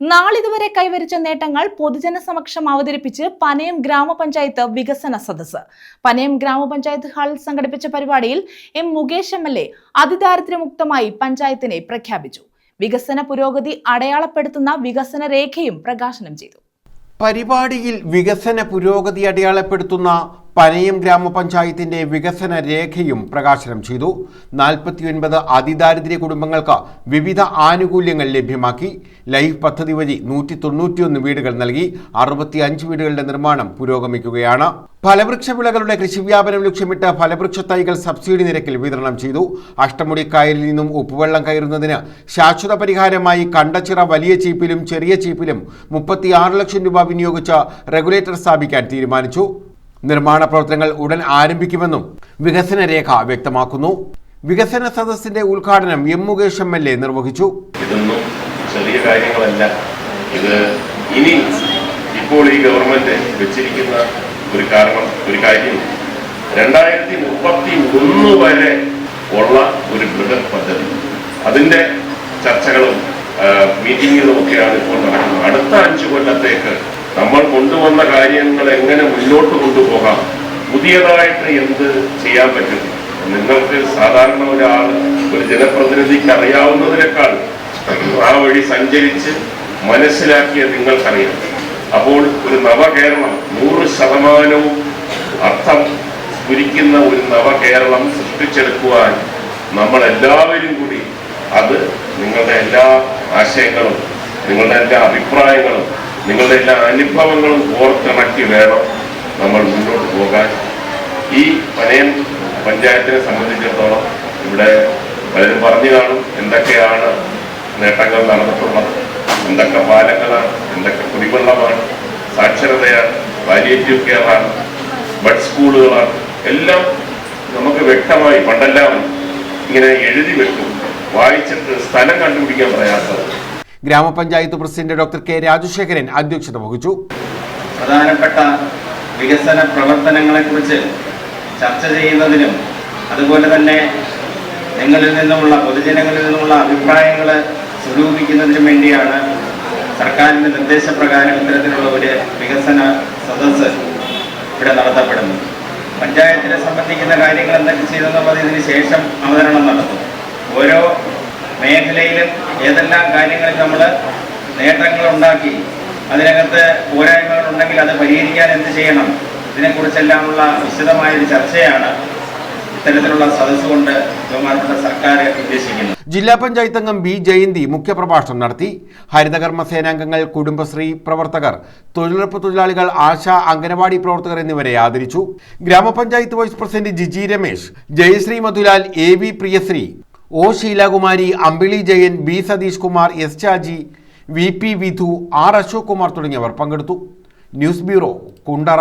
നാളിതുവരെ കൈവരിച്ച നേട്ടങ്ങൾ പൊതുജന സമക്ഷം അവതരിപ്പിച്ച് പനയം ഗ്രാമപഞ്ചായത്ത് വികസന സദസ്സ്. പനയം ഗ്രാമപഞ്ചായത്ത് ഹാളിൽ സംഘടിപ്പിച്ച പരിപാടിയിൽ M Mukesh M L A അതിദാരിദ്ര്യമുക്തമായി പഞ്ചായത്തിനെ പ്രഖ്യാപിച്ചു. വികസന പുരോഗതി അടയാളപ്പെടുത്തുന്ന വികസന രേഖയും പ്രകാശനം ചെയ്തു. പരിപാടിയിൽ വികസന പുരോഗതി അടയാളപ്പെടുത്തുന്ന പനയം ഗ്രാമപഞ്ചായത്തിന്റെ വികസന രേഖയും പ്രകാശനം ചെയ്തു. നാൽപ്പത്തിയൊൻപത് അതിദാരിദ്ര്യ കുടുംബങ്ങൾക്ക് വിവിധ ആനുകൂല്യങ്ങൾ ലഭ്യമാക്കി. ലൈഫ് പദ്ധതി വഴി നൂറ്റി തൊണ്ണൂറ്റിയൊന്ന് വീടുകൾ നൽകി. അറുപത്തിയഞ്ച് വീടുകളുടെ നിർമ്മാണം പുരോഗമിക്കുകയാണ്. ഫലവൃക്ഷ വിളകളുടെ കൃഷി കൃഷിവ്യാപനം ലക്ഷ്യമിട്ട് ഫലവൃക്ഷ തൈകൾ സബ്സിഡി നിരക്കിൽ വിതരണം ചെയ്തു. അഷ്ടമുടി അഷ്ടമുടിക്കായലിൽ നിന്നും ഉപ്പുവെള്ളം കയറുന്നതിന് ശാശ്വത പരിഹാരമായി കണ്ടച്ചിറ വലിയ ചീപ്പിലും ചെറിയ ചീപ്പിലും മുപ്പത്തിയാറ് ലക്ഷം രൂപ വിനിയോഗിച്ച് റെഗുലേറ്റർ സ്ഥാപിക്കാൻ തീരുമാനിച്ചു. നിർമ്മാണ പ്രവർത്തനങ്ങൾ ഉടൻ ആരംഭിക്കുമെന്നും വികസന രേഖ വ്യക്തമാക്കുന്നു. വികസന സദസ്സിന്റെ ഉദ്ഘാടനം M Mukesh M L A നിർവഹിച്ചു. ഇതൊന്നും ചെറിയ കാര്യങ്ങളല്ല. ഇത് ഇനി ഇപ്പോൾ ഈ ഗവൺമെന്റ് വെച്ചിരിക്കുന്ന ഒരു കാരണം ഒരു കാര്യം. രണ്ടായിരത്തി മുപ്പത്തി ഒന്ന് വരെ ഉള്ള ഒരു ബൃഹത് പദ്ധതി. അതിന്റെ ചർച്ചകളും മീറ്റിങ്ങുകളും ഒക്കെയാണ് ഇപ്പോൾ നടക്കുന്നത്. അടുത്ത അഞ്ചു കൊല്ലത്തേക്ക് കൊണ്ടുവന്ന കാര്യങ്ങൾ എങ്ങനെ മുന്നോട്ട് കൊണ്ടുപോകാം? പുതിയതായിട്ട് എന്ത് ചെയ്യാൻ പറ്റും? നിങ്ങൾക്ക് സാധാരണ ഒരാൾ ഒരു ജനപ്രതിനിധിക്ക് അറിയാവുന്നതിനേക്കാൾ ആ വഴി സഞ്ചരിച്ച് മനസ്സിലാക്കിയ നിങ്ങൾക്കറിയാം. അപ്പോൾ ഒരു നവകേരളം നൂറ് ശതമാനവും അർത്ഥം സ്ഫുരിക്കുന്ന ഒരു നവകേരളം സൃഷ്ടിച്ചെടുക്കുവാൻ നമ്മൾ എല്ലാവരും കൂടി അത് നിങ്ങളുടെ എല്ലാ ആശയങ്ങളും നിങ്ങളുടെ എല്ലാ അഭിപ്രായങ്ങളും നിങ്ങളുടെ എല്ലാ അനുഭവങ്ങളും ഓർത്തിണക്കി വേണം നമ്മൾ മുന്നോട്ട് പോകാൻ. ഈ പനയൻ പഞ്ചായത്തിനെ സംബന്ധിച്ചിടത്തോളം ഇവിടെ പലരും പറഞ്ഞു കാണും എന്തൊക്കെയാണ് നേട്ടങ്ങൾ നടന്നിട്ടുള്ളത്. എന്തൊക്കെ പാലങ്ങളാണ് എന്തൊക്കെ കുടിവെള്ളമാണ് സാക്ഷരതയാണ് പാലിയേറ്റീവ് കെയറാണ് ബഡ് സ്കൂളുകളാണ് എല്ലാം നമുക്ക് വ്യക്തമായി പണ്ടെല്ലാം ഇങ്ങനെ എഴുതി വെക്കും. വായിച്ചിട്ട് സ്ഥലം കണ്ടുപിടിക്കാൻ പ്രയാസമാണ് ഗ്രാമപഞ്ചായത്ത് പ്രസിഡന്റ് ഡോക്ടർ കെ രാജശേഖരൻ അധ്യക്ഷത വഹിച്ചു. പ്രധാനപ്പെട്ട വികസന പ്രവർത്തനങ്ങളെ കുറിച്ച് ചർച്ച ചെയ്യുന്നതിനും അതുപോലെ തന്നെ നിങ്ങളിൽ നിന്നുമുള്ള പൊതുജനങ്ങളിൽ നിന്നുമുള്ള അഭിപ്രായങ്ങൾ സ്വരൂപിക്കുന്നതിനും വേണ്ടിയാണ് സർക്കാരിന്റെ നിർദ്ദേശപ്രകാരം ഇത്തരത്തിലുള്ള ഒരു വികസന സദസ്സ് ഇവിടെ നടത്തപ്പെടുന്നത്. പഞ്ചായത്തിനെ സംബന്ധിക്കുന്ന കാര്യങ്ങൾ എന്തൊക്കെ ചെയ്തെന്നുള്ളത് ഇതിന് ശേഷം അവതരണം നടത്തും. ഓരോ മേഖലയിലും ഏതെല്ലാം കാര്യങ്ങളിൽ നമ്മൾ നേട്ടങ്ങൾ ഉണ്ടാക്കി അതിനകത്ത് പോരായ്മകൾ ഉണ്ടെങ്കിൽ അത് പരിഹരിക്കാൻ എന്ത് ചെയ്യണം? ഇതിനെക്കുറിച്ചെല്ലാമുള്ള വിശദമായൊരു ചർച്ചയാണ് ഇത്തരത്തിലുള്ള സദസ്സ് കൊണ്ട് ബഹുമാനപ്പെട്ട സർക്കാർ ഉദ്ദേശിക്കുന്നത്. ജില്ലാ പഞ്ചായത്ത് അംഗം ബി ജയന്തി മുഖ്യപ്രഭാഷണം നടത്തി. ഹരിതകർമ്മ സേനാംഗങ്ങൾ കുടുംബശ്രീ പ്രവർത്തകർ തൊഴിലുറപ്പ് തൊഴിലാളികൾ ആശ അംഗനവാടി പ്രവർത്തകർ എന്നിവരെ ആദരിച്ചു. ഗ്രാമപഞ്ചായത്ത് vice president Giji Ramesh Jayasree Madhulal A V Priyasree O Sheelakumari Ambili Jayan B Satheesh Kumar S Chaji V P Vidhu R Ashok Kumar തുടങ്ങിയവർ പങ്കെടുത്തു. News bureau Kundara.